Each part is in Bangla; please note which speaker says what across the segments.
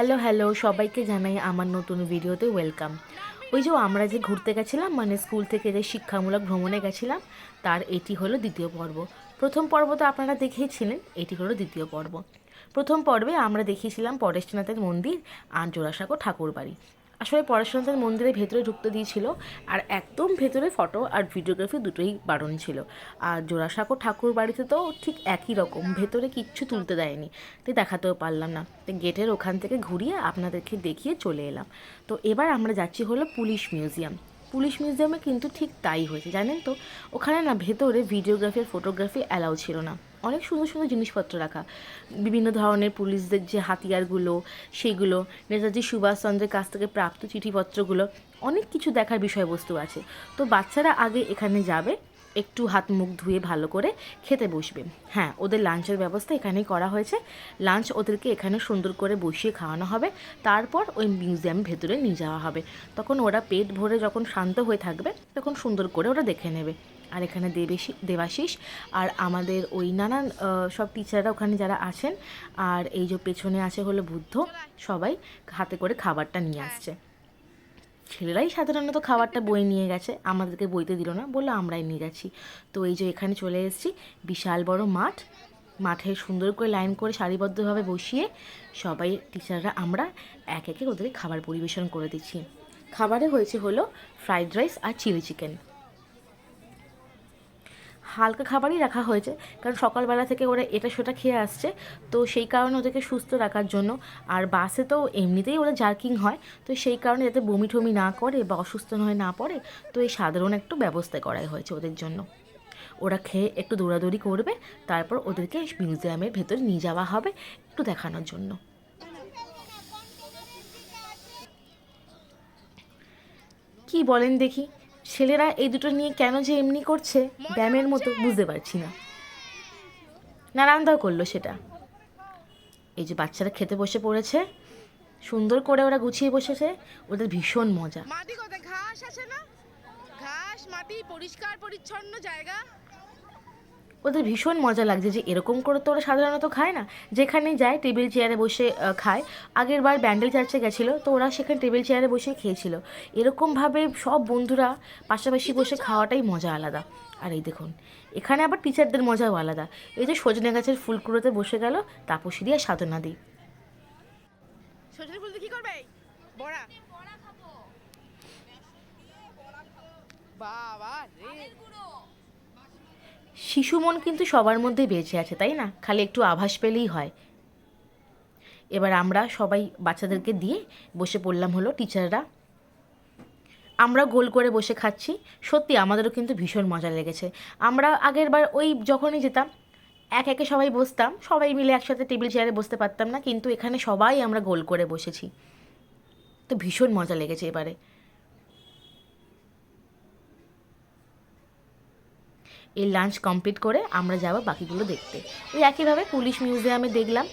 Speaker 1: হ্যালো হ্যালো সবাইকে জানাই আমার নতুন ভিডিওতে ওয়েলকাম ওই যে আমরা যে ঘুরতে গেছিলাম মানে স্কুল থেকে যে শিক্ষামূলক ভ্রমণে গেছিলাম, তার এটি হলো দ্বিতীয় পর্ব। প্রথম পর্ব তো আপনারা দেখিয়েছিলেন, এটি হলো দ্বিতীয় পর্ব। প্রথম পর্বে আমরা দেখিয়েছিলাম পরেশনাথের মন্দির আর জোড়াসাঁকো ঠাকুর বাড়ি আসলে পরেশনাথের মন্দিরের ভেতরে ঢুকতে দিয়েছিল, আর একদম ভেতরে ফটো আর ভিডিওগ্রাফি দুটোই বারণ ছিল। আর জোড়াসাঁকো ঠাকুর বাড়িতে তো ঠিক একই রকম, ভেতরে কিচ্ছু তুলতে দেয়নি। তাই দেখাতেও পারলাম না। তো গেটের ওখান থেকে ঘুরিয়ে আপনাদেরকে দেখিয়ে চলে এলাম। তো এবার আমরা যাচ্ছি হলো পুলিশ মিউজিয়াম। পুলিশ মিউজিয়ামে কিন্তু ঠিক তাই হয়েছে, জানেন তো? ওখানে না ভেতরে ভিডিওগ্রাফি আর ফটোগ্রাফি অ্যালাউ ছিল না। অনেক সুন্দর সুন্দর জিনিসপত্র রাখা। বিভিন্ন ধরনের পুলিশদের যে হাতিয়ারগুলো সেইগুলো নেতাজি সুভাষচন্দ্রের কাছ থেকে প্রাপ্ত চিঠিপত্রগুলো, অনেক কিছু দেখার বিষয়বস্তু আছে। তো বাচ্চারা আগে এখানে যাবে, একটু হাত মুখ ধুয়ে ভালো করে খেতে বসবে। হ্যাঁ ওদের লাঞ্চের ব্যবস্থা এখানেই করা হয়েছে। লাঞ্চ ওদেরকে এখানে সুন্দর করে বসিয়ে খাওয়ানো হবে। তারপর ওই মিউজিয়াম ভেতরে নিয়ে যাওয়া হবে। তখন ওরা পেট ভরে যখন শান্ত হয়ে থাকবে, তখন সুন্দর করে ওরা দেখে নেবে। আর এখানে দেবেশি দেবাশিস আর আমাদের ওই নানান সব টিচাররা ওখানে যারা আছেন আর এই যে পেছনে আছে হলো বুদ্ধ, সবাই হাতে করে খাবারটা নিয়ে আসছে। ছেলেরাই সাধারণত খাবারটা বই নিয়ে গেছে, আমাদেরকে বইতে দিল না, বলল আমরাই নিয়ে গেছি তো এই যে এখানে চলে এসেছি, বিশাল বড় মাঠ, মাঠে সুন্দর করে লাইন করে সারিবদ্ধভাবে বসিয়ে সবাই টিচাররা আমরা এক একে ওদেরকে খাবার পরিবেশন করে দিচ্ছি। খাবারে হয়েছে হলো ফ্রাইড রাইস আর চিলি চিকেন হালকা খাবারই রাখা হয়েছে। কারণ সকালবেলা থেকে ওরা এটা সেটা খেয়ে আসছে। তো সেই কারণে ওদেরকে সুস্থ রাখার জন্য। আর বাসে তো এমনিতেই ওরা জার্কিং হয়। তো সেই কারণে যাতে বমি টমি না করে বা অসুস্থ হয়ে না পড়ে, তো এই সাধারণ একটু ব্যবস্থা করাই হয়েছে ওদের জন্য। ওরা খেয়ে একটু দৌড়াদৌড়ি করবে। তারপর ওদেরকে মিউজিয়ামের ভেতরে নিয়ে যাওয়া হবে একটু দেখানোর জন্য। কি বলেন দেখি। ছেলেরা এই দুটো নিয়ে কেন যে এমনি করছে ব্যায়ামের মতো বুঝতে পারছি না। নারায়ণদাও করল সেটা। এই যে বাচ্চারা খেতে বসে পড়েছে সুন্দর করে ওরা গুছিয়ে বসেছে ওদের ভীষণ মজা।
Speaker 2: ঘাস আছে না? ঘাস মাটি পরিষ্কার পরিচ্ছন্ন জায়গা।
Speaker 1: ওদের ভীষণ মজা লাগছে যে এরকম করে তো ওরা সাধারণত খায় না। যেখানে যায় টেবিল চেয়ারে বসে খায়। আগের বার ব্যান্ডেল চার্চে গেছিল তো ওরা সেখানে টেবিল চেয়ারে বসে খেয়েছিল। এরকমভাবে সব বন্ধুরা পাশাপাশি বসে খাওয়াটাই মজা আলাদা। আর এই দেখুন এখানে আবার টিচারদের মজাও আলাদা। এই যে সজনে গাছের ফুলকুড়োতে বসে গেল তাপসী দিয়ে সাধনা দিই
Speaker 2: সজনে ফুল কি করবে? বড়া। বাবা রে।
Speaker 1: শিশু মন কিন্তু সবার মধ্যে বেঁচে আছে, তাই না? খালি একটু আভাস পেলেই হয়। এবার আমরা সবাই বাচ্চাদেরকে দিয়ে বসে পড়লাম হলো টিচাররা। আমরা গোল করে বসে খাচ্ছি। সত্যি আমাদেরও কিন্তু ভীষণ মজা লেগেছে। আমরা আগের বার ওই যখনই যেতাম, এক একে সবাই বসতাম, সবাই মিলে একসাথে টেবিল চেয়ারে বসতে পারতাম না, কিন্তু এখানে সবাই আমরা গোল করে বসেছি। তো ভীষণ মজা লেগেছে এবারে। এই লাঞ্চ কমপ্লিট করে আমরা যাব বাকিগুলো দেখতে। ওই একইভাবে পুলিশ মিউজিয়ামে দেখলাম।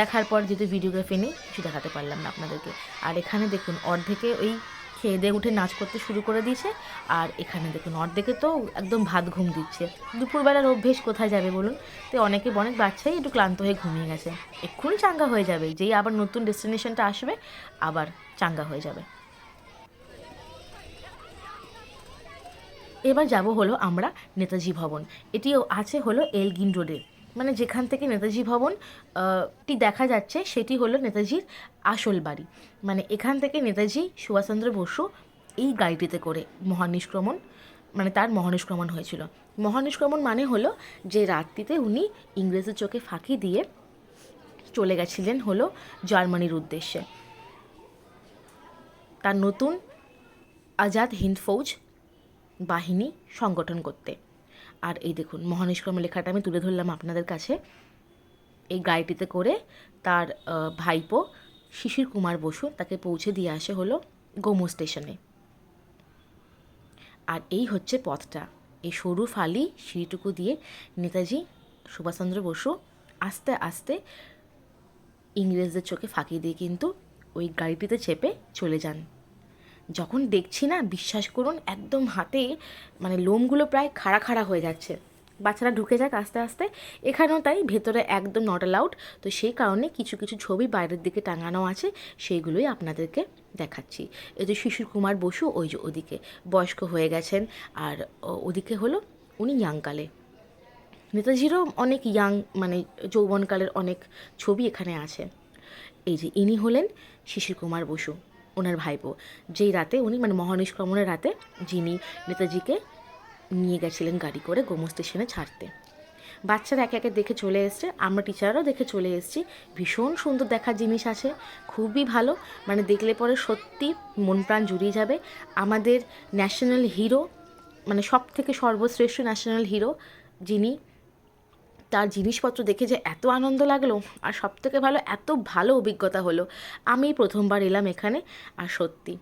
Speaker 1: দেখার পর যেহেতু ভিডিওগ্রাফি নেই, কিছু দেখাতে পারলাম না আপনাদেরকে। আর এখানে দেখুন, অর্ধেকে ওই খেয়ে দিয়ে উঠে নাচ করতে শুরু করে দিয়েছে। আর এখানে দেখুন, অর্ধেকে তো একদম ভাত ঘুম দিচ্ছে। দুপুরবেলার অভ্যেস কোথায় যাবে বলুন? তো অনেকে, অনেক বাচ্চাই একটু ক্লান্ত হয়ে ঘুমিয়ে গেছে। এক্ষুনি চাঙ্গা হয়ে যাবে। যেই আবার নতুন ডেস্টিনেশনটা আসবে, আবার চাঙ্গা হয়ে যাবে। এবার যাব হলো আমরা নেতাজি ভবন। এটিও আছে হলো এলগিন রোডে। মানে যেখান থেকে নেতাজি ভবন টি দেখা যাচ্ছে সেটি হলো নেতাজির আসল বাড়ি। মানে এখান থেকে নেতাজি সুভাষচন্দ্র বসু এই গাড়িটিতে করে মহানিষ্ক্রমণ মানে তার মহানিষ্ক্রমণ হয়েছিল। মহানিষ্ক্রমণ মানে হলো যে রাত্রিতে উনি ইংরেজের চোখে ফাঁকি দিয়ে চলে গেছিলেন হলো জার্মানির উদ্দেশ্যে। তার নতুন আজাদ হিন্দ ফৌজ বাহিনী সংগঠন করতে। আর এই দেখুন, মহানিষ্ক্রম লেখাটা আমি তুলে ধরলাম আপনাদের কাছে। এই গাড়িটিতে করে তার ভাইপো শিশির কুমার বসু তাকে পৌঁছে দিয়ে আসে হলো গোমো স্টেশনে। আর এই হচ্ছে পথটা। এই সরু ফালি সিঁড়িটুকু দিয়ে নেতাজি সুভাষচন্দ্র বসু আস্তে আস্তে ইংরেজদের চোখে ফাঁকি দিয়ে কিন্তু ওই গাড়িটিতে চেপে চলে যান। যখন দেখছি না, বিশ্বাস করুন, একদম হাতে মানে লোমগুলো প্রায় খাড়া খাড়া হয়ে যাচ্ছে। বাচ্চারা ঢুকে যাক আস্তে আস্তে। এখানেও তাই, ভেতরে একদম নট অ্যালাউড তো সেই কারণে কিছু কিছু ছবি বাইরের দিকে টাঙানো আছে, সেইগুলোই আপনাদেরকে দেখাচ্ছি। এই যে শিশির কুমার বসু, ওই যে ওদিকে। বয়স্ক হয়ে গেছেন, আর ওদিকে হলো উনি ইয়াংকালে নেতাজিরও অনেক ইয়াং মানে যৌবনকালের অনেক ছবি এখানে আছে। এই যে ইনি হলেন শিশির কুমার বসু। ওনার ভাইপো। যেই রাতে উনি মানে মহানিষ্ক্রমণের রাতে যিনি নেতাজিকে নিয়ে গেছিলেন গাড়ি করে গোমো স্টেশনে ছাড়তে। বাচ্চারা একে একে দেখে চলে এসছে, আমরা টিচাররাও দেখে চলে এসেছি। ভীষণ সুন্দর দেখার জিনিস আছে, খুবই ভালো। মানে দেখলে পরে সত্যি মন প্রাণ জুড়িয়ে যাবে। আমাদের ন্যাশনাল হিরো মানে সব থেকে সর্বশ্রেষ্ঠ ন্যাশনাল হিরো যিনি তার জিনিসপত্র দেখে যে এত আনন্দ লাগল আর সব থেকে ভালো এত ভালো অভিজ্ঞতা হলো। আমি প্রথমবার এলাম এখানে আর সত্যি,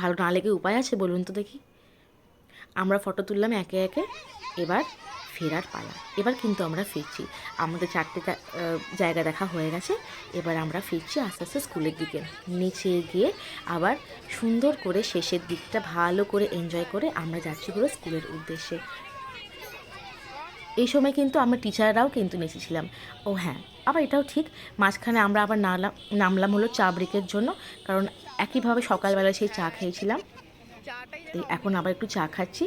Speaker 1: ভালো না লেগে উপায় আছে বলুন তো দেখি। আমরা ফটো তুললাম একে একে, এবার ফেরার পালা। এবার কিন্তু আমরা ফিরছি। আমাদের চারটে জায়গা দেখা হয়ে গেছে। এবার আমরা ফিরছি আস্তে আস্তে স্কুলের দিকে। নিচে গিয়ে আবার সুন্দর করে শেষের দিকটা ভালো করে এনজয় করে আমরা যাচ্ছি হলো স্কুলের উদ্দেশ্যে। এই সময় কিন্তু আমরা টিচাররাও কিন্তু নেচেছিলাম ও হ্যাঁ আবার এটাও ঠিক, মাঝখানে আমরা আবার নামলাম নামলাম হলো চা ব্রেকের জন্য, কারণ একইভাবে সকালবেলা সেই চা খেয়েছিলাম। এখন আবার একটু চা খাচ্ছি,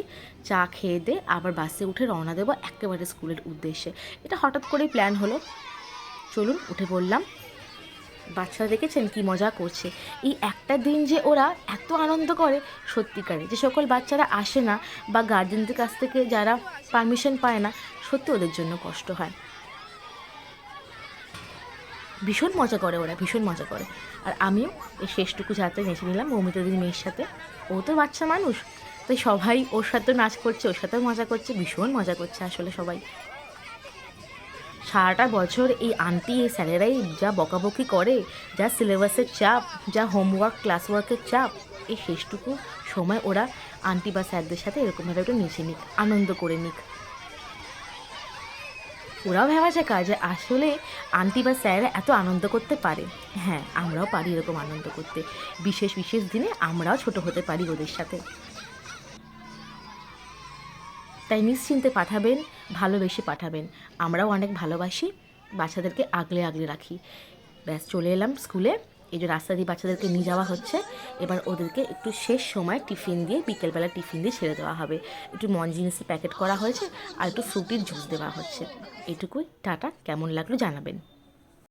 Speaker 1: চা খেয়ে দে আবার বাসে উঠে রওনা দেবো একেবারে স্কুলের উদ্দেশ্যে। এটা হঠাৎ করেই প্ল্যান হলো। চলুন উঠে পড়লাম। বাচ্চারা দেখেছেন কি মজা করছে। এই একটা দিন যে ওরা এত আনন্দ করে, সত্যিকারে। যে সকল বাচ্চারা আসে না বা গার্জেনদের কাছ থেকে যারা পারমিশন পায় না, সত্যি ওদের জন্য কষ্ট হয়। ভীষণ মজা করে ওরা, ভীষণ মজা করে। আর আমিও এই শেষটুকু যাত্রায় নেচে নিলাম মৌমিতা দিদি মেয়ের সাথে। ও তো বাচ্চা মানুষ, তাই সবাই ওর সাথেও নাচ করছে, ওর সাথেও মজা করছে, ভীষণ মজা করছে আসলে সবাই। সারাটা বছর এই আন্টি, এই স্যারেরাই যা বকাবকি করে, যা সিলেবাসের চাপ, যা হোমওয়ার্ক ক্লাস ওয়ার্কের চাপ, এই শেষটুকু সময় ওরা আন্টি বা স্যারদের সাথে এরকমভাবে একটু মিশে নিক, আনন্দ করে নিক। ওরাও ভেবা শেখা যে আসলে আন্টি বা স্যাররা এত আনন্দ করতে পারে। হ্যাঁ আমরাও পারি এরকম আনন্দ করতে। বিশেষ বিশেষ দিনে আমরাও ছোট হতে পারি ওদের সাথে। তাই নিশ্চিন্তে পাঠাবেন, ভালোবেসে পাঠাবেন। আমরাও অনেক ভালোবাসি, বাচ্চাদেরকে আগলে আগলে রাখি। ব্যাস, চলে এলাম স্কুলে। এই যে রাস্তা দিয়ে বাচ্চাদেরকে নিয়ে যাওয়া হচ্ছে, এবার ওদেরকে একটু শেষ সময় টিফিন দিয়ে, বিকেলবেলা টিফিন দিয়ে ছেড়ে দেওয়া হবে। একটু মন জিনিসের প্যাকেট করা হয়েছে আর একটু ফ্রুটির জুস দেওয়া হচ্ছে। এটুকুই, টাটা, কেমন লাগল জানাবেন।